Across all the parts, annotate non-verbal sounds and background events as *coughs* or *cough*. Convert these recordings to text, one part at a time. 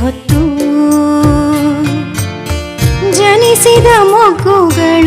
ಹೊತ್ತು ಜನಿಸಿದ ಮಗುಗಳು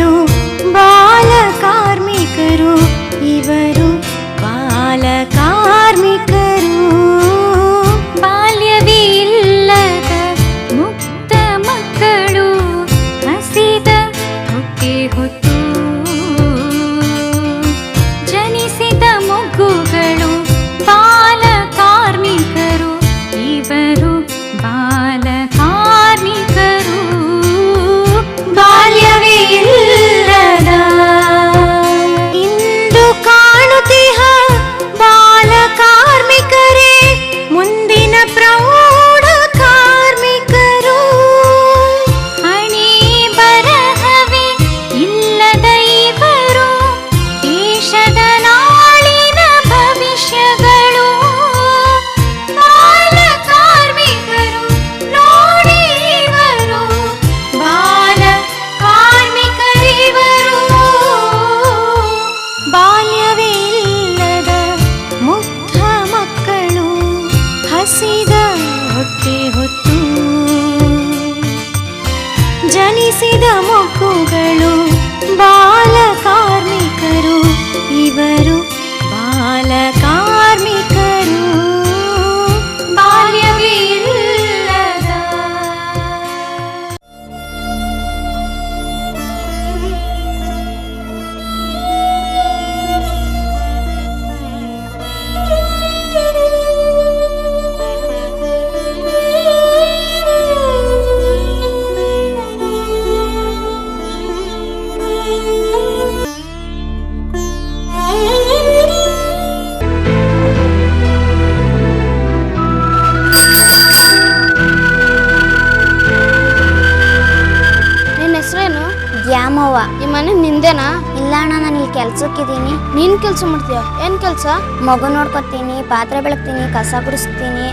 ಮನೆ ನಿಂದೇನಾ ಇಲ್ಲ ಅಣ್ಣ, ನಾನು ಇಲ್ಲಿ ಕೆಲ್ಸಕ್ಕಿದ್ದೀನಿ. ನೀನ್ ಕೆಲ್ಸ ಮಾಡ್ತೀಯ? ಏನ್ ಕೆಲ್ಸ? ಮಗು ನೋಡ್ಕೊತೀನಿ, ಪಾತ್ರೆ ಬೆಳಗ್ತೀನಿ, ಕಸ ಗುಡಿಸ್ತೀನಿ,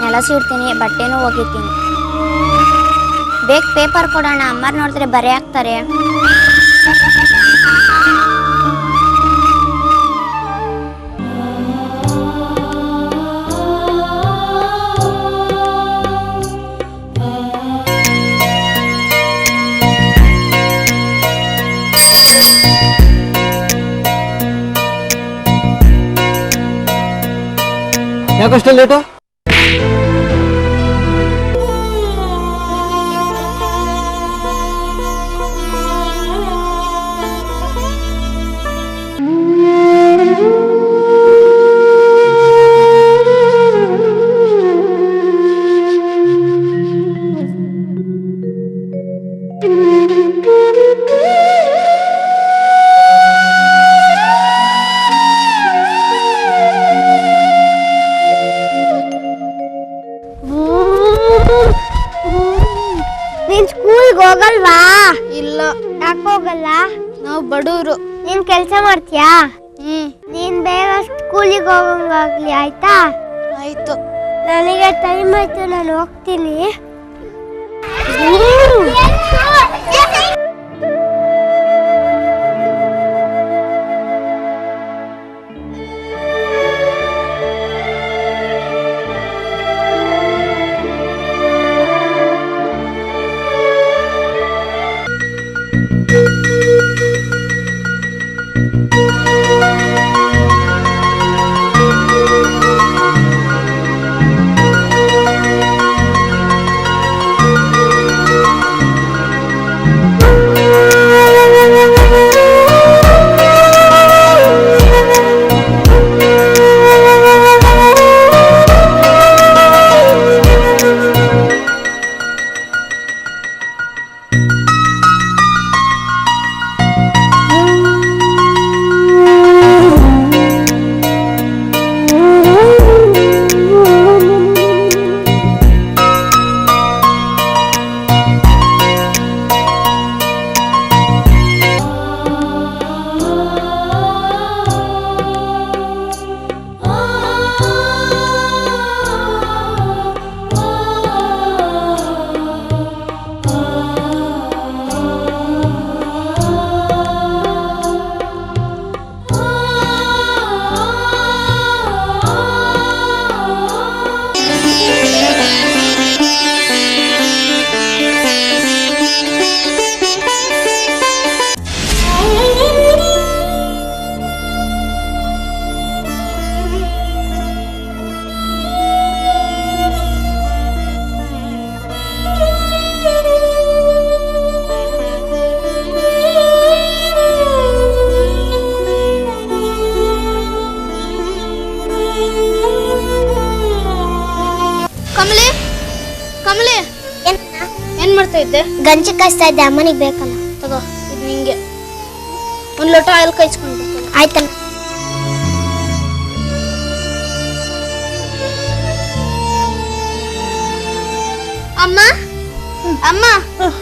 ನೆಲ ಸೀಡ್ತೀನಿ ಬಟ್ಟೆನೂ ಒಗಿತೀನಿ. ಬೇಗ ಪೇಪರ್ ಕೊಡೋಣ ಅಮ್ಮರ್ ನೋಡಿದ್ರೆ ಬರೆ कितना कष्ट ಮಾಡ್ತೀಯಾ? ಹ್ಮ್. ನೀನ್ ಬೇಗ ಸ್ಕೂಲಿಗೆ ಹೋಗಂಗಾಗ್ಲಿ ಆಯ್ತಾ? ಆಯ್ತು. ನನಗೆ ಟೈಮ್ ಆಯ್ತು ನಾನು ಹೋಗ್ತೀನಿ ಿ. ಗಂಜಿ ಕಾಯಿಸ್ತಾ ಇದ್ದೆ ಅಮ್ಮನಿಗೆ ಬೇಕಲ್ಲ ತಗೋ ಇದು ನಿಂಗೆ ಒಂದ್ ಲೋಟ ಹಾಲು ಕಾಯಿಸ್ಕೊಂಡು ಆಯ್ತಲ್ಲ ಅಮ್ಮ ಅಮ್ಮ ಅಮ್ಮ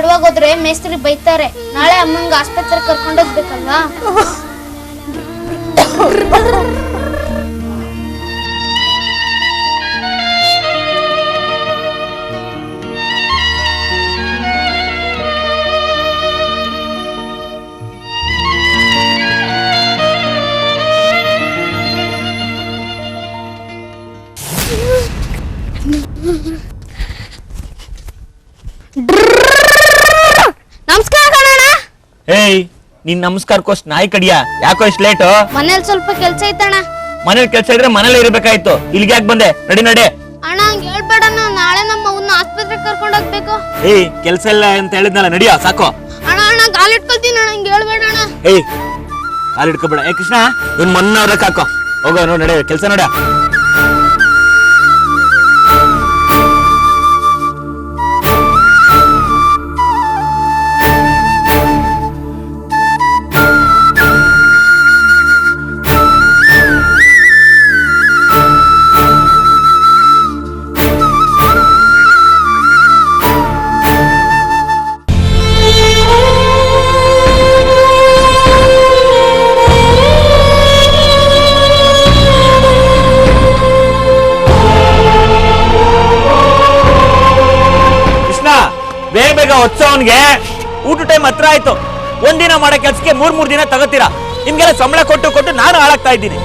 ತಡವಾಗಿ ಹೋದ್ರೆ ಮೇಸ್ತ್ರಿ ಬೈತಾರೆ. ನಾಳೆ ಅಮ್ಮಂಗೆ ಆಸ್ಪತ್ರೆಗೆ ಕರ್ಕೊಂಡೋಗ್ಬೇಕಲ್ವಾ? *coughs* ನಿನ್ ನಮಸ್ಕಾರಕ್ಕೋಸ್ ನಾಯಿ ಕಡಿಯಾ? ಯಾಕೋ ಇಷ್ಟು ಲೇಟು ಮನೇಲಿ ಸ್ವಲ್ಪ ಕೆಲ್ಸ ಐತಣ್ಣ. ಮನೇಲಿ ಕೆಲಸ ಇದ್ರೆ ಮನೇಲಿ ಇರ್ಬೇಕಾಯ್ತು. ಇಲ್ಲಿಗೆ ಯಾಕೆ ಬಂದೆ? ನಡಿ ನಡಿ. ಅಣ್ಣ ಹಂಗ ಹೇಳ್ಬೇಡ ನಾಳೆ ನಮ್ಮ ಅವನ್ನ ಆಸ್ಪತ್ರೆಗೆ ಕರ್ಕೊಂಡೋಗ್ಬೇಕು ಏಯ್ ಕೆಲ್ಸ ಇಲ್ಲ ಅಂತ ಹೇಳಿದ್ನಲ್ಲ ನಡಿಯಾ ಸಾಕು. ಅಣ್ಣ ಅಣ್ಣ ಕಾಲಿಟ್ಕೊಳ್ತೀನಿ ಅಣ್ಣ. ಹಂಗ ಹೇಳ್ಬೇಡ ಅಣ್ಣ. ಏಯ್ ಕಾಲ್ ಹಿಡ್ಕೊಬೇಡ ಏ ಕೃಷ್ಣ ಇವ್ನ್ ಮೊನ್ನೆ ಅವ್ರಕ್ಕೆ ಹಾಕೋ ಹೋಗೋ ನೋಡಿ ನಡೆ ಕೆಲ್ಸ ನೋಡ. ಒಂದಿನ ಮಾಡೋ ಕೆಲಸಕ್ಕೆ ಮೂರ್ ಮೂರ್ ದಿನ ತಗೋತೀರಾ? ನಿಮ್ಗೆಲ್ಲ ಸಂಬಳ ಕೊಟ್ಟು ಕೊಟ್ಟು ನಾನು ಹಾಳಾಗ್ತಾ ಇದ್ದೀನಿ.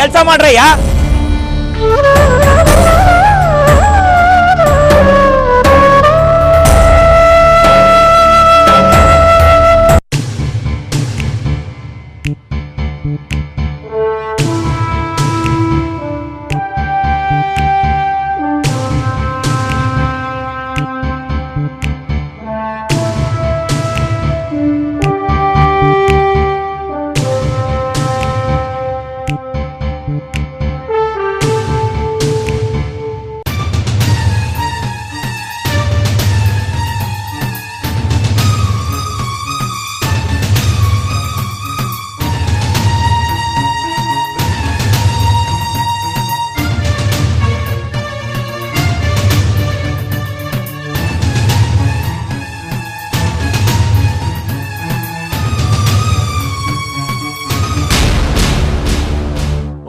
ಕೆಲಸ ಮಾಡ್ರಯ್ಯ?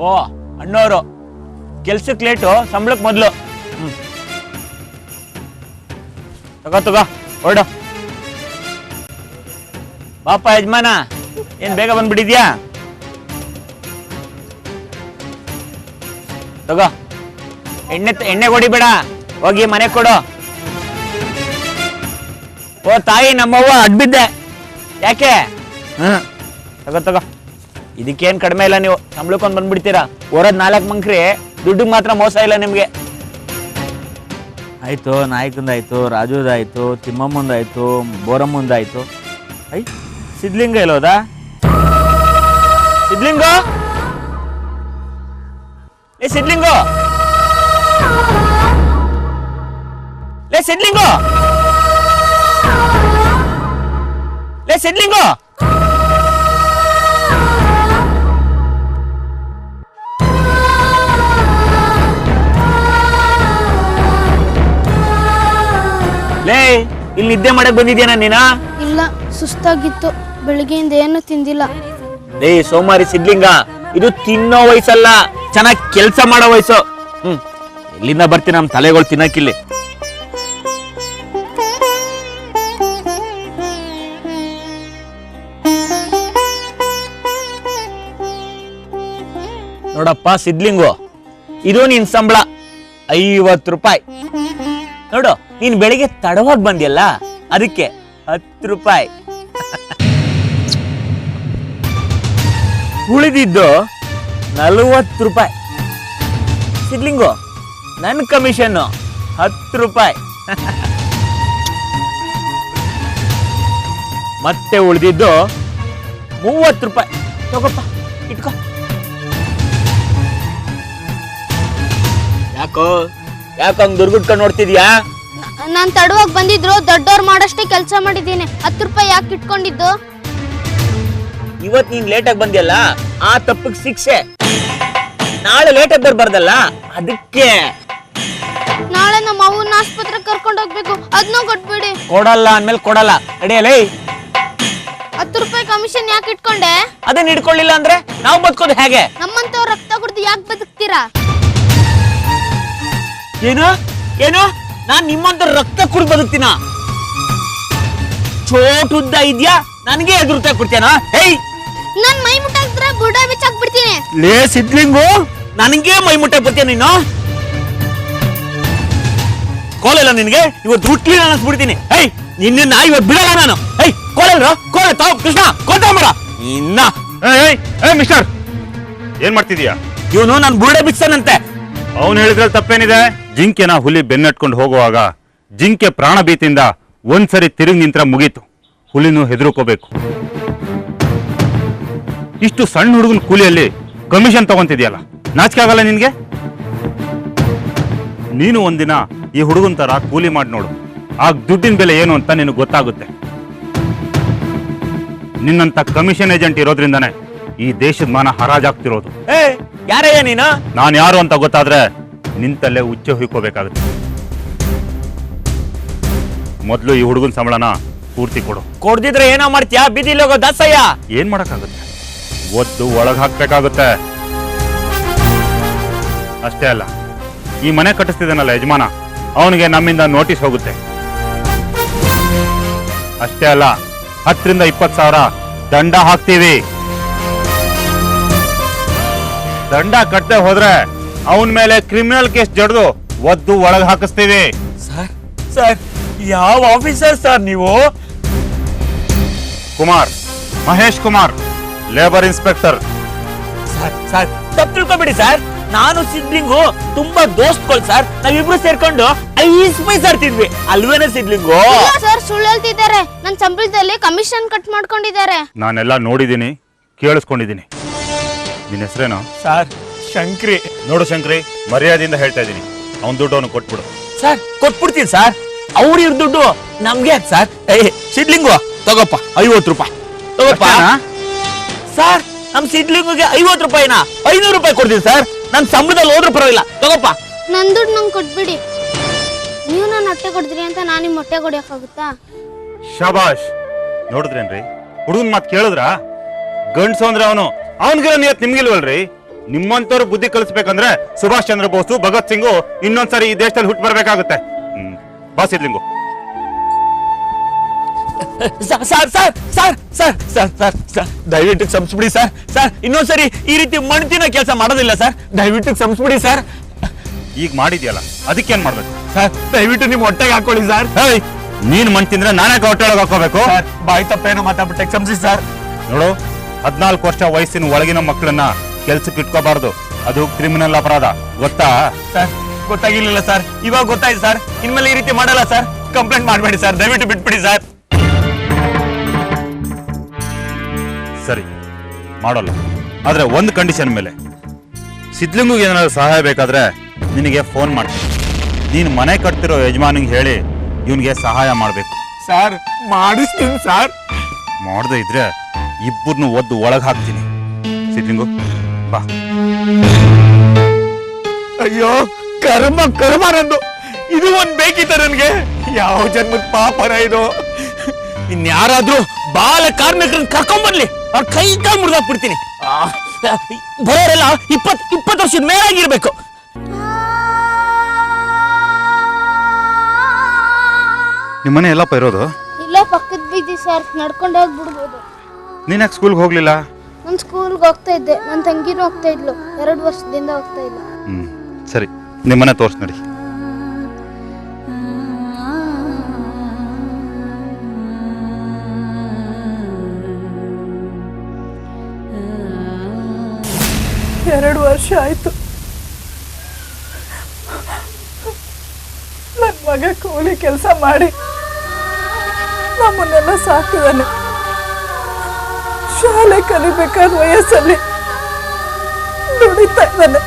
ಓ ಅಣ್ಣವರು ಕೆಲ್ಸಕ್ಕೆ ಲೇಟು ಸಂಬಳಕ್ಕೆ ಮೊದಲು. ತಗೋ ತಗೋ ಹೊರಡು. ಬಾಪ ಯಜಮಾನ ಏನ್ ಬೇಗ ಬಂದ್ಬಿಟ್ಟಿದ್ಯಾ? ತಗೋ. ಎಣ್ಣೆ ಎಣ್ಣೆ ಹೊಡಿಬೇಡ ಹೋಗಿ ಮನೆ ಕೊಡು. ಓ ತಾಯಿ ನಮ್ಮವ್ವ ಅಡ್ಬಿದ್ದೆ. ಯಾಕೆ? ಹ್ಮ್ ತಗೋ ತಗೋ. ಇದಕ್ಕೇನ್ ಕಡಿಮೆ ಇಲ್ಲ ನೀವು ಸಂಬಳಕ್ಕೊಂದು ಬಂದ್ಬಿಡ್ತೀರಾ? ಓರೋದ್ ನಾಲ್ಕು ಮಂಕ್ರಿ, ದುಡ್ಡಿಗೆ ಮಾತ್ರ ಮೋಸ ಇಲ್ಲ ನಿಮ್ಗೆ. ಆಯ್ತು, ನಾಯಕಂದಾಯ್ತು, ರಾಜುದಾಯ್ತು, ತಿಮ್ಮಮ್ಮಂದಾಯ್ತು, ಬೋರಮ್ಮಂದಾಯ್ತು. ಐ, ಸಿದ್ಲಿಂಗ ಇಲ್ಲೋದಾ ಸಿದ್ಲಿಂಗ? ಏ, ಸಿದ್ಲಿಂಗು? ಲೇ ಸಿದ್ಲಿಂಗು? ಲೇ, ಸಿದ್ಲಿಂಗು? ಲೇ ಇಲ್ಲಿ ನಿದ್ದೆ ಮಾಡಕ್ ಬಂದಿದ್ಯಾನ ನೀನ? ಇಲ್ಲ ಸುಸ್ತಾಗಿತ್ತು. ಬೆಳಿಗ್ಗೆಯಿಂದ ಏನು ತಿಂದಿಲ್ಲ. ಲೇ ಸೋಮಾರಿ ಸಿದ್ಲಿಂಗ ಇದು ತಿನ್ನೋ ವಯಸ್ಸಲ್ಲ ಚೆನ್ನಾಗ್ ಕೆಲ್ಸ ಮಾಡೋ ವಯಸ್ಸು. ಹ್ಮ್ ಇಲ್ಲಿಂದ ಬರ್ತೀನಿ ನಮ್ ತಲೆಗಳು ತಿನ್ನಕ್ಕಿಲ್ಲಿ. ನೋಡಪ್ಪ ಸಿದ್ಲಿಂಗು ಇದು ನಿನ್ ಸಂಬಳ ಐವತ್ತು ರೂಪಾಯಿ. ನೋಡು, ನೀನ್ ಬೆಳಿಗ್ಗೆ ತಡವಾಗಿ ಬಂದಿಯಲ್ಲ, ಅದಕ್ಕೆ ಹತ್ತು ರೂಪಾಯಿ. ಉಳಿದಿದ್ದು ನಲವತ್ತು ರೂಪಾಯಿ. ಸಿಡ್ಲಿಂಗು ನನ್ನ ಕಮಿಷನ್ನು ಹತ್ತು ರೂಪಾಯಿ. ಮತ್ತೆ ಉಳಿದಿದ್ದು ಮೂವತ್ತು ರೂಪಾಯಿ. ತಗೋಪ್ಪ, ಇಟ್ಕೋ. ಯಾಕೋ? ಯಾಕೋ ದುರ್ಗುಟ್ಕೊಂಡ್ ದುರ್ಗುಟ್ಕೊಂಡು ನೋಡ್ತಿದ್ಯಾ? ನಾನ್ ತಡವಾಗಿ ಬಂದಿದ್ರು ದೊಡ್ಡವ್ರು ಮಾಡಷ್ಟೇ ಕೆಲಸ ಮಾಡಿದ್ದೀನಿ. ಹತ್ತು ರೂಪಾಯಿ ಯಾಕೆ ಇಟ್ಕೊಂಡಿದ್ದು? ಇವತ್ ನೀನ್ ಲೇಟಾಗಿ ಬಂದಿಯಲ್ಲ? ಆ ತಪ್ಪಿಗೆ ಶಿಕ್ಷೆ. ನಾಳೆ ಲೇಟಾಗಿ ಬರ್ಬಾರ್ದಲ್ಲ? ಅದಕ್ಕೆ. ನಾಳೆ ನಮ್ಮ ಅವನ ಆಸ್ಪತ್ರೆಗೆ ಕರ್ಕೊಂಡು ಹೋಗ್ಬೇಕು. ಅದನ್ನೂ ಕೊಟ್ಬಿಡಿ. ಕೊಡಲ್ಲ ಅಂದ್ಮೇಲೆ ಕೊಡಲ್ಲ. ನಡೆಯಲೇ ಹತ್ತು ರೂಪಾಯಿ ಕಮಿಷನ್ ಯಾಕೆ ಇಟ್ಕೊಂಡೆ? ಅದನ್ನ ಹಿಡ್ಕೊಳ್ಳಿಲ್ಲ ಅಂದ್ರೆ? ನಾವು ಬದುಕೋದು ಹೇಗೆ? ನಮ್ಮಂತವ್ರು ರಕ್ತ ಕುಡ್ದು ಯಾಕೆ ಬದುಕ್ತೀರಾ? ಏನು? ಏನು? ನಾನ್ ನಿಮ್ಮಂತ ರಕ್ತ ಕುಡಿ ಬದುಕ್ತೀನ? ಚೋಟ್ ಉದ್ದ ಇದ್ಯಾ? ನನಗೆ ಎದುರು ರೂಪಾಯಿ ಕೊಡ್ತೇನ ಹೇಯ್ ನನ್ ಮೈ ಮುಟ್ಟಾಕ್ದ್ರೆ ಬುಡ ಬಿಚ್ಚಾಕ್ಬಿಡ್ತೀನಿ ಲೇ ಸಿದ್ಲಿಂಗು! ನನಗೆ ಮೈ ಮುಟ್ಟೆ ಬರ್ತೀಯ ನೀನು? ಕೋಲಲ್ಲ ನಿನಗೆ? ಇವತ್ತು ಹುಟ್ಟಲಿ ಅನ್ನಿಸ್ಬಿಡ್ತೀನಿ ಹೇಯ್ ನಿನ್ನ ಇವತ್ತು ಬಿಡಲ್ಲ ನಾನು. ಹೇಯ್ ಕೋಲಲ್ರ? ಕೋಲ ತಾವ್ ಕೃಷ್ಣ ಕೋತಾಂಬರ ಇನ್ನ ಏಯ್ ಏಯ್ ಮಿಸ್ಟರ್! ಏನ್ ಮಾಡ್ತಿದೀಯಾ? ಇವನು ನಾನು ಬುರುಡೆ ಬಿಡ್ಸನಂತೆ ಅವನು ಹೇಳಿದ್ರಲ್ಲಿ ತಪ್ಪೇನಿದೆ? ಜಿಂಕೆನ ಹುಲಿ ಬೆನ್ನಟ್ಕೊಂಡು ಹೋಗುವಾಗ ಜಿಂಕೆ ಪ್ರಾಣ ಭೀತಿಯಿಂದ ಒಂದ್ಸರಿ ತಿರುಗಿ ನಿಂತ್ರ ಮುಗೀತು. ಹುಲಿನೂ ಹೆದರ್ಕೋಬೇಕು. ಇಷ್ಟು ಸಣ್ಣ ಹುಡುಗನ ಕೂಲಿಯಲ್ಲಿ ಕಮಿಷನ್ ತಗೊಂತಿದ್ಯಲ್ಲ? ನಾಚಿಕೆ ಆಗಲ್ಲ ನಿನ್ಗೆ? ನೀನು ಒಂದಿನ ಈ ಹುಡುಗನ್ ತರ ಕೂಲಿ ಮಾಡಿ ನೋಡು. ಆಗ ದುಡ್ಡಿನ ಬೆಲೆ ಏನು ಅಂತ ನಿನಗೆ ಗೊತ್ತಾಗುತ್ತೆ. ನಿನ್ನಂತ ಕಮಿಷನ್ ಏಜೆಂಟ್ ಇರೋದ್ರಿಂದಾನೆ ಈ ದೇಶದ ಮಾನ ಹರಾಜಾಗ್ತಿರೋದು. ಏ ಯಾರಯ್ಯ ನೀನು? ನಾನು ಯಾರು ಅಂತ ಗೊತ್ತಾದ್ರೆ ನಿಂತಲ್ಲೇ ಉಚ್ಚೆ ಹುಯ್ಕೋಬೇಕಾಗುತ್ತೆ. ಮೊದಲು ಈ ಹುಡುಗನ ಸಂಬಳನ ಪೂರ್ತಿ ಕೊಡು. ಕೊಡ್ದಿದ್ರೆ ಏನೋ ಮಾಡ್ತೀಯಾ? ಬೀದಿಲಿ ಹೋಗೋ ದಾಸಯ್ಯ! ಏನ್ ಮಾಡಕ್ಕಾಗುತ್ತೆ? ಒದ್ದು ಒಳಗೆ ಹಾಕ್ಬೇಕಾಗುತ್ತೆ. ಅಷ್ಟೇ ಅಲ್ಲ ಈ ಮನೆ ಕಟ್ಟಿಸ್ತಿದ್ದಾನಲ್ಲ ಯಜಮಾನ ಅವನಿಗೆ ನಮ್ಮಿಂದ ನೋಟಿಸ್ ಹೋಗುತ್ತೆ. ಅಷ್ಟೇ ಅಲ್ಲ ಹತ್ತರಿಂದ ಇಪ್ಪತ್ತು ಸಾವಿರ ದಂಡ ಹಾಕ್ತೀವಿ. ದಂಡ ಕಟ್ಟದೆ ಹೋದ್ರೆ ಅವನ ಮೇಲೆ ಕ್ರಿಮಿನಲ್ ಕೇಸ್ ಜಡ್ದು ಒದ್ದು ಒಳಗ್ ಹಾಕಿಸ್ತೀವಿ. ಸರ್ ಸರ್ ಯಾವ ಆಫೀಸರ್ ಸರ್ ನೀವು? Kumar Mahesh Kumar labour inspector sir sir ತಪ್ಪು ತಿಳ್ಕೊಬೇಡಿ ಸರ್ ನಾನು ಸಿದ್ಲಿಂಗು ತುಂಬಾ ದೋಸ್ತ್ಗಳು ಸರ್ ನಾವಿಬ್ರು ಸೇರ್ಕೊಂಡು ಐಸ್ ಪೈಸರ್ ತಿದ್ವಿ. ಅಲ್ವೇನ ಸಿದ್ಲಿಂಗು ಸರ್ ಸುಳ್ಳು ಹೇಳ್ತಿದ್ದಾರೆ. ನನ್ನ ಸಂಬಳದಲ್ಲಿ ಕಮಿಷನ್ ಕಟ್ ಮಾಡ್ಕೊಂಡಿದ್ದಾರೆ. ನಾನೆಲ್ಲ ನೋಡಿದೀನಿ ಕೇಳಿಸ್ಕೊಂಡಿದ್ದೀನಿ. ನಿನ್ನ ಹೆಸರೇನು? ಸರ್ ಶಂಕ್ರಿ. ನೋಡು ಶಂಕ್ರಿ ಮರ್ಯಾದೆಯಿಂದ ಹೇಳ್ತಾ ಇದ್ದೀನಿ ಅವನ ದುಡ್ಡು ಅವನು ಕೊಟ್ಬಿಡು. ಸರ್ ಕೊಟ್ಬಿಡ್ತೀನಿ ಸರ್. ಅವ್ರ ಇವ್ರ ದುಡ್ಡು ನಮ್ಗೆ ಯಾಕೆ ಸರ್? ಏ ಸಿಡ್ಲಿಂಗು ತಗೋಪ್ಪ ಐವತ್ತು ರೂಪಾಯಿ. ತಗೋಪ್ಪ? ಸರ್ ನಮ್ ಸಿದ್ಲಿಂಗುಗೆ ಐವತ್ತು ರೂಪಾಯಿನ? ಐನೂರು ರೂಪಾಯಿ ಕೊಡ್ತೀನಿ ಸರ್. ನನ್ ಸಂಬಳದಲ್ಲಿ ಹೋದ್ರೂ ಪರವಾಗಿಲ್ಲ. ತಗೋಪ್ಪ. ನನ್ ದುಡ್ಡು ನಂಗೆ ಕೊಟ್ಬಿಡಿ. ನೀವು ನನ್ನ ಹೊಟ್ಟೆ ಕೊಡ್ತೀರಿ ಅಂತ ನಾನು ನಿಮ್ಮ ಹೊಟ್ಟೆ ಕೊಡಿಯೋಕ್ಕಾಗುತ್ತಾ ಶಬಾಷ್. ನೋಡಿದ್ರೇನ್ರಿ? ಹುಡುಗನ್ ಮಾತು ಕೇಳಿದ್ರ? ಗಂಡ್ಸು ಅಂದ್ರೆ ಅವನು. ಅವನಿಗಿರೋ ನಿಯತ್ ನಿಮ್ಗಿಲ್ವಲ್ರಿ? ನಿಮ್ಮಂತವ್ರು ಬುದ್ಧಿ ಕಲಿಸ್ಬೇಕಂದ್ರೆ ಸುಭಾಷ್ ಚಂದ್ರ ಬೋಸು ಭಗತ್ ಸಿಂಗು ಇನ್ನೊಂದ್ಸರಿ ಈ ದೇಶದಲ್ಲಿ ಹುಟ್ಟು ಬರಬೇಕಾಗುತ್ತೆ. ಹ್ಮ್. Boss ಇರ್ಲಿಂಗು sir sir sir sir sir sir sir sir. ದಯವಿಟ್ಟು ಕ್ಷಮಿಸ್ಬಿಡಿ ಸರ್. ಸರ್ ಇನ್ನೊಂದ್ಸರಿ ಈ ರೀತಿ ಮಣ್ತಿನ ಕೆಲಸ ಮಾಡೋದಿಲ್ಲ ಸರ್. ದಯವಿಟ್ಟು ಕ್ಷಮಿಸ್ಬಿಡಿ ಸರ್. ಈಗ ಮಾಡಿದ್ಯಲ್ಲ ಅದಕ್ಕೇನ್ ಮಾಡ್ಬೇಕು? ಸರ್ ದಯವಿಟ್ಟು ನಿಮ್ ಹೊಟ್ಟೆಗೆ ಹಾಕೊಳ್ಳಿ ಸರ್. ಹೇಯ್ ನೀನ್ ಮಣ್ ತಿಂದ್ರೆ ನಾನೇ ಹೊಟ್ಟೆ ಒಳಗೆ ಹಾಕೋಬೇಕು ಸರ್ ಬಾಯ್ ತಪ್ಪೇನೋ ಮಾತಾಡ್ಬಿಟ್ಟೆ ಕ್ಷಮಿಸಿ ಸರ್. ನೋಡು ಹದ್ನಾಲ್ಕು ವರ್ಷ ವಯಸ್ಸಿನ ಒಳಗಿನ ಮಕ್ಕಳನ್ನ ಕೆಲ್ಸಕ್ಕೆ ಇಟ್ಕೋಬಾರ್ದು. ಅದು ಕ್ರಿಮಿನಲ್ ಅಪರಾಧ. ಗೊತ್ತಾ? ಸರ್ ಗೊತ್ತಾಗಿರ್ಲಿಲ್ಲ ಸರ್. ಇವಾಗ ಗೊತ್ತಾಯ್ತು ಸರ್. ಇನ್ಮೇಲೆ ಈ ರೀತಿ ಮಾಡಲ್ಲ ಸರ್. ಕಂಪ್ಲೇಂಟ್ ಮಾಡಬೇಡಿ ಸರ್. ದಯವಿಟ್ಟು ಬಿಟ್ಬಿಡಿ ಸರ್. ಸರಿ. ಮಾಡೋಲ್ಲ. ಆದ್ರೆ ಒಂದು ಕಂಡೀಷನ್ ಮೇಲೆ. ಸಿದ್ಲಿಂಗು ಏನಾದ್ರು ಸಹಾಯ ಬೇಕಾದ್ರೆ ನಿನಗೆ ಫೋನ್ ಮಾಡ್ತೀನಿ ನೀನು ಮನೆ ಕಟ್ತಿರೋ ಯಜಮಾನಿಗೆ ಹೇಳಿ ಇವನಿಗೆ ಸಹಾಯ ಮಾಡಬೇಕು. ಸರ್ ಮಾಡಿಸ್ತೀನಿ ಸರ್. ಮಾಡದೇ ಇದ್ರೆ ಇಬ್ಬರನ್ನು ಒದ್ದು ಒಳಗೆ ಹಾಕ್ತೀನಿ. ಸಿದ್ಲಿಂಗು. ಬಾ. ಅಯ್ಯೋ ಕರ್ಮ ಕರ್ಮ ನಂದು. ಇದು ಒಂದ್ ಬೇಕಿತ್ತ ನನ್ಗೆ. ಯಾವ ಜನ್ಮದ ಪಾಪನ ಇದು? ಇನ್ಯಾರಾದ್ರೂ ಬಾಲ ಕಾರ್ಮಿಕರನ್ನ ಕರ್ಕೊಂಡ್ಬರ್ಲಿ ಅವ್ರ ಕೈ ಕಾಲು ಮುರಿದಾಕ್ಬಿಡ್ತೀನಿ ಬರೋರೆಲ್ಲ ಇಪ್ಪತ್ ಇಪ್ಪತ್ತು ವರ್ಷದ ಮೇಲಾಗಿರ್ಬೇಕು. ನಿಮ್ಮನೆ ಎಲ್ಲಪ್ಪ ಇರೋದು? ಇಲ್ಲ ಪಕ್ಕದ ಬೀದಿ ಸರ್ ನಡ್ಕೊಂಡು ಹೋಗ್ಬಿಡ್ಬೋದು ನೀನ್ ಯಾಕೆ ಸ್ಕೂಲ್ಗೆ ಹೋಗ್ಲಿಲ್ಲ? ನಾನು ಸ್ಕೂಲ್ಗೆ ಹೋಗ್ತಾ ಇದ್ದೆ. ನನ್ನ ತಂಗಿನೂ ಹೋಗ್ತಾ ಇದ್ಲು. ಎರಡು ವರ್ಷದಿಂದ ಹೋಗ್ತಾ ಇಲ್ಲ ಹ್ಮ್ ಸರಿ. ನಿಮ್ಮನೆ ತೋರ್ಸ್ ನೋಡಿ. ಎರಡು ವರ್ಷ ಆಯ್ತು. ನನ್ನ ಮಗ ಕೂಲಿ ಕೆಲಸ ಮಾಡಿ ನಮ್ಮನ್ನೆಲ್ಲ ಸಾಕಿದಾನೆ ಶಾಲೆ ಕಲಿಬೇಕಾದ ವಯಸ್ಸಲ್ಲಿ ದುಡಿತಾ ಇದ್ದಾನೆ.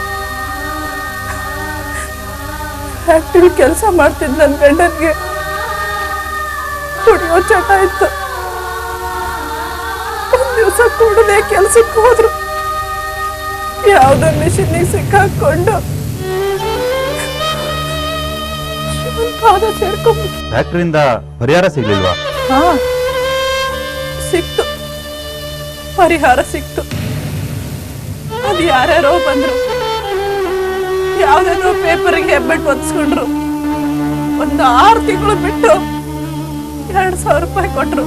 ಫ್ಯಾಕ್ಟ್ರಿ ಕೆಲಸ ಮಾಡ್ತಿದ್ದ ನನ್ನ ಗಂಡನಿಗೆ. ಕುಡಿಯೋ ಚಟ ಇತ್ತು. ಒಂದು ದಿವಸ ಕೂಡಲೇ ಕೆಲಸಕ್ಕೆ ಹೋದ್ರು. ಯಾವುದೋ ಮಿಷಿನಿಗೆ ಸಿಕ್ಕಾಕೊಂಡು ಪಾದ ಫ್ಯಾಕ್ಟ್ರಿಯಿಂದ ಪರಿಹಾರ ಸಿಗ್ಲಿಲ್ವಾ? ಹಾ. ಸಿಕ್ತು. ಪರಿಹಾರ ಸಿಕ್ತು. ಅದು ಯಾರ್ಯಾರೋ ಬಂದ್ರು. ಯಾವ್ದೇನೋ ಪೇಪರ್ಗೆ ಹೆಬ್ಬೆಟ್ಟು ಒತ್ಸ್ಕೊಂಡ್ರು ಒಂದು ಆರು ತಿಂಗಳು ಬಿಟ್ಟು ಎರಡು ಸಾವಿರ ರೂಪಾಯಿ ಕೊಟ್ರು.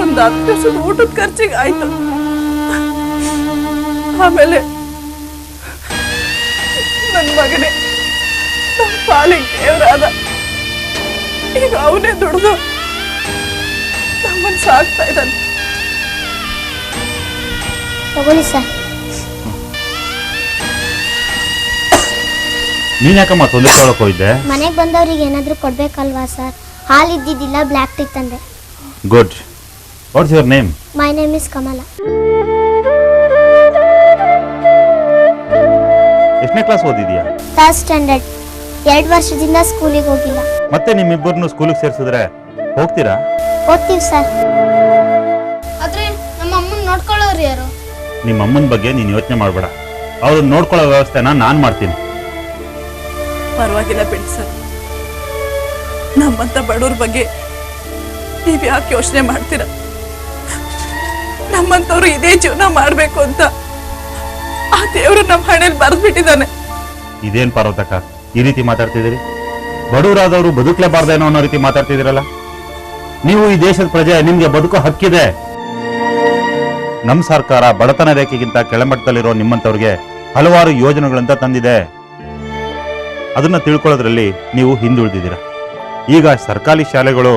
ಒಂದು ಹತ್ತು ವರ್ಷದ ಊಟದ ಖರ್ಚಿಗೆ ಆಯ್ತು. ಆಮೇಲೆ ನನ್ನ ಮಗನೇ ನಮ್ಮ ಪಾಲಿಗೆ ದೇವರಾದ. ಈಗ ಅವನೇ ದುಡ್ದು ನಮ್ಮನ್ನು ಸಾಕ್ತಾ ಇದ್ದಾನೆ. ತಗೊಳ್ಳಿ ಸರ್. ನೀನ್ ಯಾಕಮ್ಮ ತೊಂದರೆ ತೊಗೊಳಕ್ ಹೋಗಿದ್ದೆ? ಮನೆಗೆ ಬಂದವ್ರಿಗೆ ಏನಾದರೂ ಕೊಡ್ಬೇಕಲ್ವಾ ಸರ್? ಹಾಲು ಇದ್ದಿದ್ದಿಲ್ಲ ಬ್ಲ್ಯಾಕ್ ಟೀ ತಂದೆ. Good what's your name my name is Kamala ಎಷ್ಟನೇ ಕ್ಲಾಸ್ ಓದಿದ್ಯಾ? ಫಸ್ಟ್ ಸ್ಟ್ಯಾಂಡರ್ಡ್ ಎರಡು ವರ್ಷದಿಂದ ಸ್ಕೂಲಿಗೆ ಹೋಗಿಲ್ಲ. ಮತ್ತೆ ನಿಮ್ಮಿಬ್ಬರನ್ನು ಸ್ಕೂಲಿಗೆ ಸೇರಿಸಿದ್ರೆ ಹೋಗ್ತೀರಾ? ಓದ್ತೀವಿ ಸರ್. ನಿಮ್ಮ ಅಮ್ಮನ ಬಗ್ಗೆ ನೀನು ಯೋಚನೆ ಮಾಡಬೇಡ. ಅವ್ರನ್ನ ನೋಡ್ಕೊಳ್ಳೋ ವ್ಯವಸ್ಥೆನ ನಾನು ಮಾಡ್ತೀನಿ. ಪರವಾಗಿಲ್ಲ ಬಿಡಿ ಸರ್. ನಮ್ಮಂತ ಬಡವ್ರ ಬಗ್ಗೆ ನೀವು ಯಾಕೆ ಯೋಚನೆ ಮಾಡ್ತೀರ? ನಮ್ಮಂತವ್ರು ಇದೇ ಜೀವನ ಮಾಡಬೇಕು ಅಂತ ಆ ದೇವರು ನಮ್ಮ ಹಣೆಯಲ್ಲಿ ಬರೆದ್ಬಿಟ್ಟಿದ್ದಾನೆ. ಇದೇನ್ ಪಾರ್ವತಕ್ಕ? ಈ ರೀತಿ ಮಾತಾಡ್ತಿದ್ದೀರಿ? ಬಡವರಾದವರು ಬದುಕಲೇಬಾರ್ದೇನೋ ಅನ್ನೋ ರೀತಿ ಮಾತಾಡ್ತಿದ್ದೀರಲ್ಲ? ನೀವು ಈ ದೇಶದ ಪ್ರಜೆ ನಿಮ್ಗೆ ಬದುಕೋ ಹಕ್ಕಿದೆ. ನಮ್ಮ ಸರ್ಕಾರ ಬಡತನ ರೇಖೆಗಿಂತ ಕೆಳಮಟ್ಟದಲ್ಲಿರೋ ನಿಮ್ಮಂಥವ್ರಿಗೆ ಹಲವಾರು ಯೋಜನೆಗಳಂತ ತಂದಿದೆ. ಅದನ್ನು ತಿಳ್ಕೊಳ್ಳೋದ್ರಲ್ಲಿ ನೀವು ಹಿಂದುಳಿದಿದ್ದೀರ. ಈಗ ಸರ್ಕಾರಿ ಶಾಲೆಗಳು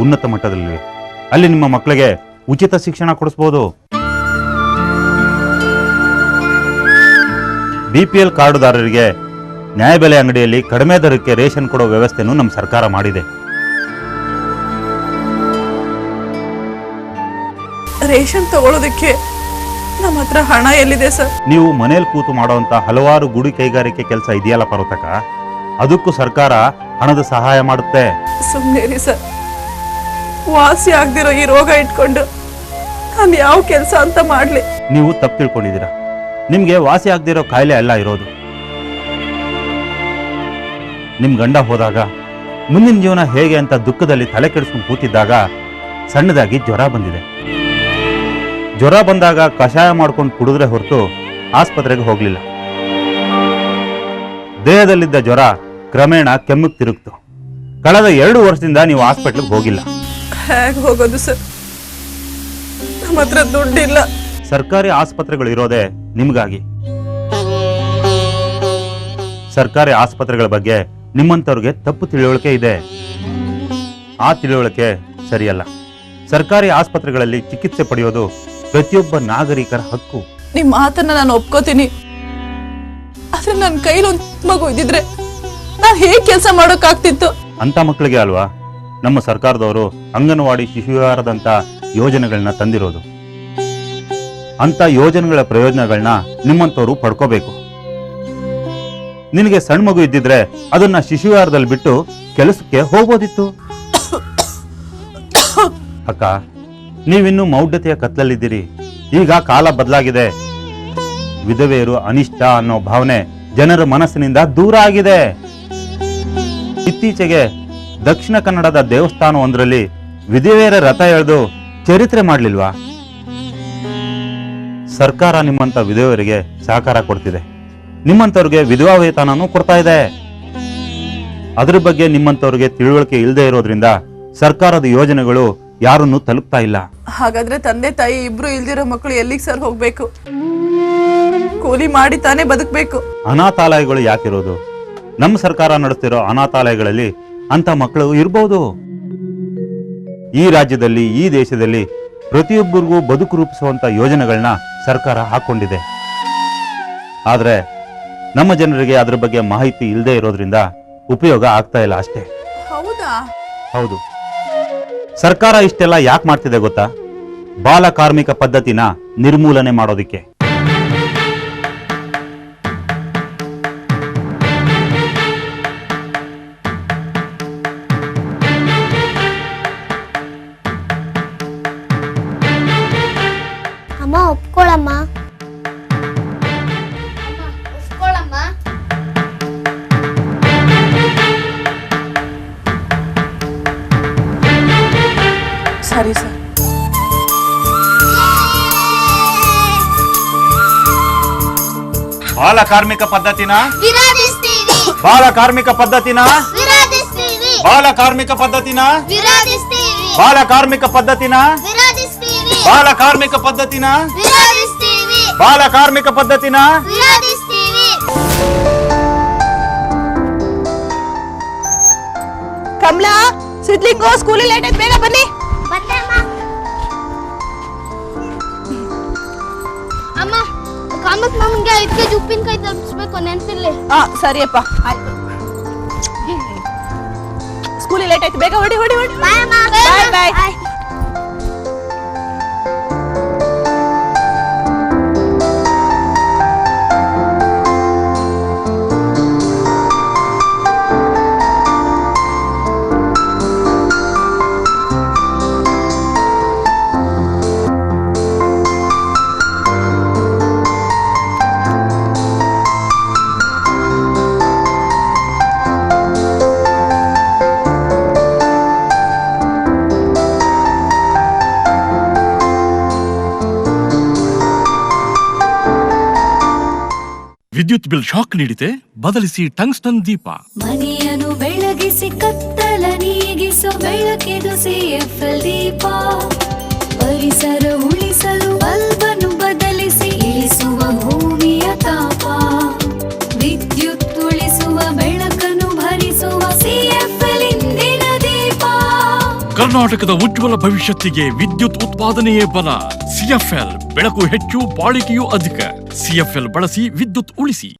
ಉನ್ನತ ಮಟ್ಟದಲ್ಲಿವೆ. ಅಲ್ಲಿ ನಿಮ್ಮ ಮಕ್ಕಳಿಗೆ ಉಚಿತ ಶಿಕ್ಷಣ ಕೊಡಿಸ್ಬೋದು. ಬಿ ಪಿ ಎಲ್ ಕಾರ್ಡುದಾರರಿಗೆ ನ್ಯಾಯಬೆಲೆ ಅಂಗಡಿಯಲ್ಲಿ ಕಡಿಮೆ ದರಕ್ಕೆ ರೇಷನ್ ಕೊಡೋ ವ್ಯವಸ್ಥೆನೂ ನಮ್ಮ ಸರ್ಕಾರ ಮಾಡಿದೆ. ರೇಷನ್ ತಗೊಳ್ಳೋದಕ್ಕೆ ನಮ್ಮ ಹತ್ರ ಹಣ ಎಲ್ಲಿದೆ ಸರ್? ನೀವು ಮನೇಲಿ ಕೂತು ಮಾಡುವಂತ ಹಲವಾರು ಗುಡಿ ಕೈಗಾರಿಕೆ ಕೆಲಸ ಇದೆಯಲ್ಲ ಪರ್ವತಕ ಅದಕ್ಕೂ ಸರ್ಕಾರ ಹಣದ ಸಹಾಯ ಮಾಡುತ್ತೆ. ಸುಮ್ಮನೆ ಸರ್. ವಾಸಿ ಆಗದಿರೋ ಈ ರೋಗ ಇಟ್ಕೊಂಡು ನಾನು ಯಾವ ಕೆಲಸ ಅಂತ ಮಾಡಲಿ. ನೀವು ತಪ್ಪು ತಿಳ್ಕೊಂಡಿದ್ದೀರಾ. ನಿಮ್ಗೆ ವಾಸಿ ಆಗದಿರೋ ಕಾಯಿಲೆ ಅಲ್ಲ ಇರೋದು. ನಿಮ್ ಗಂಡ ಹೋದಾಗ ಮುಂದಿನ ಜೀವನ ಹೇಗೆ ಅಂತ ದುಃಖದಲ್ಲಿ ತಲೆ ಕೆಡಿಸ್ಕೊಂಡು ಕೂತಿದ್ದಾಗ ಸಣ್ಣದಾಗಿ ಜ್ವರ ಬಂದಿದೆ. ಜ್ವರ ಬಂದಾಗ ಕಷಾಯ ಮಾಡ್ಕೊಂಡು ಕುಡಿದ್ರೆ ಹೊರತು ಆಸ್ಪತ್ರೆಗೆ ಹೋಗಲಿಲ್ಲ. ದೇಹದಲ್ಲಿದ್ದ ಜ್ವರ ಕ್ರಮೇಣ ಕೆಮ್ಮಕ್ಕೆ ತಿರುಗ್ತು. ಕಳೆದ ಎರಡು ವರ್ಷದಿಂದ ನೀವು ಹಾಸ್ಪಿಟ್ಲಿಗೆ ಹೋಗಿಲ್ಲ. ಹೇಗೆ ಹೋಗೋದು ಸರ್? ನಮ್ಮ ಹತ್ರ ದುಡ್ಡಿಲ್ಲ. ಸರ್ಕಾರಿ ಆಸ್ಪತ್ರೆಗಳು ಇರೋದೇ ನಿಮ್ಗಾಗಿ. ಸರ್ಕಾರಿ ಆಸ್ಪತ್ರೆಗಳ ಬಗ್ಗೆ ನಿಮ್ಮಂಥವ್ರಿಗೆ ತಪ್ಪು ತಿಳುವಳಿಕೆ ಇದೆ. ಆ ತಿಳುವಳಿಕೆ ಸರಿಯಲ್ಲ. ಸರ್ಕಾರಿ ಆಸ್ಪತ್ರೆಗಳಲ್ಲಿ ಚಿಕಿತ್ಸೆ ಪಡೆಯೋದು ಪ್ರತಿಯೊಬ್ಬ ನಾಗರಿಕರ ಹಕ್ಕು. ನಿಮ್ಮ ಮಾತನ್ನ ನಾನು ಒಪ್ಕೋತೀನಿ. ಆದ್ರೆ ನನ್ನ ಕೈಲಿ ಒಂದು ಮಗು ಇದ್ದಿದ್ರೆ ನಾನು ಹೇಗ್ ಕೆಲಸ ಮಾಡೋಕ್ಕಾಗ್ತಿತ್ತು? ಅಂತ ಮಕ್ಕಳಿಗೆ ಅಲ್ವಾ? ನಮ್ಮ ಸರ್ಕಾರದವರು ಅಂಗನವಾಡಿ ಶಿಶುವಿಹಾರದಂತ ಯೋಜನೆಗಳನ್ನ ತಂದಿರೋದು. ಅಂತ ಯೋಜನೆಗಳ ಪ್ರಯೋಜನಗಳನ್ನ ನಿಮ್ಮಂತವರು ಪಡ್ಕೋಬೇಕು. ನಿನಗೆ ಸಣ್ಣ ಮಗು ಇದ್ದಿದ್ರೆ ಅದನ್ನ ಶಿಶುವಿಹಾರದಲ್ಲಿ ಬಿಟ್ಟು ಕೆಲಸಕ್ಕೆ ಹೋಗ್ಬೋದಿತ್ತು. ಅಕ್ಕ ನೀವಿನ್ನು ಮೌಢ್ಯತೆಯ ಕತ್ಲಲ್ಲಿದ್ದೀರಿ ಈಗ ಕಾಲ ಬದಲಾಗಿದೆ. ವಿಧವೆಯರು ಅನಿಷ್ಟ ಅನ್ನೋ ಭಾವನೆ ಜನರ ಮನಸ್ಸಿನಿಂದ ದೂರ ಆಗಿದೆ. ಇತ್ತೀಚೆಗೆ ದಕ್ಷಿಣ ಕನ್ನಡದ ದೇವಸ್ಥಾನವೊಂದರಲ್ಲಿ ವಿಧವೆಯರ ರಥ ಎಳೆದು ಚರಿತ್ರೆ ಮಾಡ್ಲಿಲ್ವಾ? ಸರ್ಕಾರ ನಿಮ್ಮಂತ ವಿಧವೆಯರಿಗೆ ಸಹಕಾರ ಕೊಡ್ತಿದೆ. ನಿಮ್ಮಂಥವ್ರಿಗೆ ವಿಧವಾ ವೇತನನೂ ಕೊಡ್ತಾ ಇದೆ. ಅದ್ರ ಬಗ್ಗೆ ನಿಮ್ಮಂತವ್ರಿಗೆ ತಿಳುವಳಿಕೆ ಇಲ್ಲದೆ ಇರೋದ್ರಿಂದ ಸರ್ಕಾರದ ಯೋಜನೆಗಳು ಯಾರನ್ನು ತಲುಪ್ತಾ ಇಲ್ಲ. ಹಾಗಾದ್ರೆ ತಂದೆ ತಾಯಿ ಇಬ್ರು ಇಲ್ದಿರೋ ಮಕ್ಕಳು ಎಲ್ಲಿಗೆ ಸರ್ ಹೋಗ್ಬೇಕು? ಕೂಲಿ ಮಾಡಿ ತಾನೇ ಬದುಕಬೇಕು. ಅನಾಥಾಲಯಗಳು ಯಾಕಿರೋದು? ನಮ್ಮ ಸರ್ಕಾರ ನಡೆಸ್ತಿರೋ ಅನಾಥಾಲಯಗಳಲ್ಲಿ ಅಂತ ಮಕ್ಕಳು ಇರ್ಬೋದು. ಈ ರಾಜ್ಯದಲ್ಲಿ ಈ ದೇಶದಲ್ಲಿ ಪ್ರತಿಯೊಬ್ಬರಿಗೂ ಬದುಕು ರೂಪಿಸುವಂತ ಯೋಜನೆಗಳನ್ನ ಸರ್ಕಾರ ಹಾಕೊಂಡಿದೆ ಆದ್ರೆ ನಮ್ಮ ಜನರಿಗೆ ಅದ್ರ ಬಗ್ಗೆ ಮಾಹಿತಿ ಇಲ್ಲದೆ ಇರೋದ್ರಿಂದ ಉಪಯೋಗ ಆಗ್ತಾ ಇಲ್ಲ ಅಷ್ಟೇ. ಹೌದಾ? ಹೌದು. ಸರ್ಕಾರ ಇಷ್ಟೆಲ್ಲ ಯಾಕೆ ಮಾಡ್ತಿದೆ ಗೊತ್ತಾ? ಬಾಲ ಕಾರ್ಮಿಕ ಪದ್ಧತಿನ ನಿರ್ಮೂಲನೆ ಮಾಡೋದಿಕ್ಕೆ. ಬಾಲ ಕಾರ್ಮಿಕ ಪದ್ಧತಿನ? ವಿರೋಧಿಸ್ತೀವಿ. ಬಾಲ ಕಾರ್ಮಿಕ ಪದ್ಧತಿನ? ವಿರೋಧಿಸ್ತೀವಿ. ಬಾಲ ಕಾರ್ಮಿಕ ಪದ್ಧತಿನ? ವಿರೋಧಿಸ್ತೀವಿ. ಬಾಲ ಕಾರ್ಮಿಕ ಪದ್ಧತಿನ? ವಿರೋಧಿಸ್ತೀವಿ. ಬಾಲ ಕಾರ್ಮಿಕ ಪದ್ಧತಿನ? ವಿರೋಧಿಸ್ತೀವಿ. ಬಾಲ ಕಾರ್ಮಿಕ ಪದ್ಧತಿನ? ವಿರೋಧಿಸ್ತೀವಿ. ಕಮಲಾ ಸಿದ್ಲಿಂಗೋ ಸ್ಕೂಲಿಗೆ ಲೇಟ್ ಆಯ್ತು ಬೇಗ ಬನ್ನಿ. ಕಾಮತ್ ನಮ್ಗೆ ಐದು ಕೆಜಿ ಉಪ್ಪಿನಕಾಯಿ ತಲುಪಿಸ್ಬೇಕು ನೆನ್ಪಿರ್ಲಿ. ಹಾ ಸರಿಯಪ್ಪ ಆಯ್ತು. ಸ್ಕೂಲಿಗೆ ಲೇಟ್ ಆಯ್ತು ಬೇಗ ಹೊಡಿ ಹೊಡಿ ಹೊಡಿ. ಬಾಯ್. ಬಾಯ್. ವಿದ್ಯುತ್ ಬಿಲ್ ಶಾಕ್ ನೀಡಿದೆ ಬದಲಿಸಿ ಟಂಗ್ಸ್ಟನ್ ದೀಪ. ಮನೆಯನ್ನು ಬೆಳಗಿಸಿ ಕತ್ತಲ ನೀಗಿಸೋ ಬೆಳಕಿದು ಸಿಎಫ್ಎಲ್ ದೀಪ. ಪರಿಸರ ಉಳಿಸಲು ಬಲ್ಬನ್ನು ಬದಲಿಸಿ ಇಳಿಸುವ ಭೂಮಿಯ ತಾಪ. ವಿದ್ಯುತ್ ಉಳಿಸುವ ಬೆಳಕನ್ನು ಭರಿಸುವ ಸಿಎಫ್ಎಲ್ ಇಂದಿನ ದೀಪ. ಕರ್ನಾಟಕದ ಉಜ್ವಲ ಭವಿಷ್ಯತ್ತಿಗೆ ವಿದ್ಯುತ್ ಉತ್ಪಾದನೆಯೇ ಬಲ. ಸಿಎಫ್ಎಲ್ ಬೆಳಕು ಹೆಚ್ಚು ಬಾಳಿಕೆಯೂ ಅಧಿಕ. ಸಿಎಫ್ಎಲ್ ಬಳಸಿ ವಿದ್ಯುತ್ ಉಳಿಸಿ.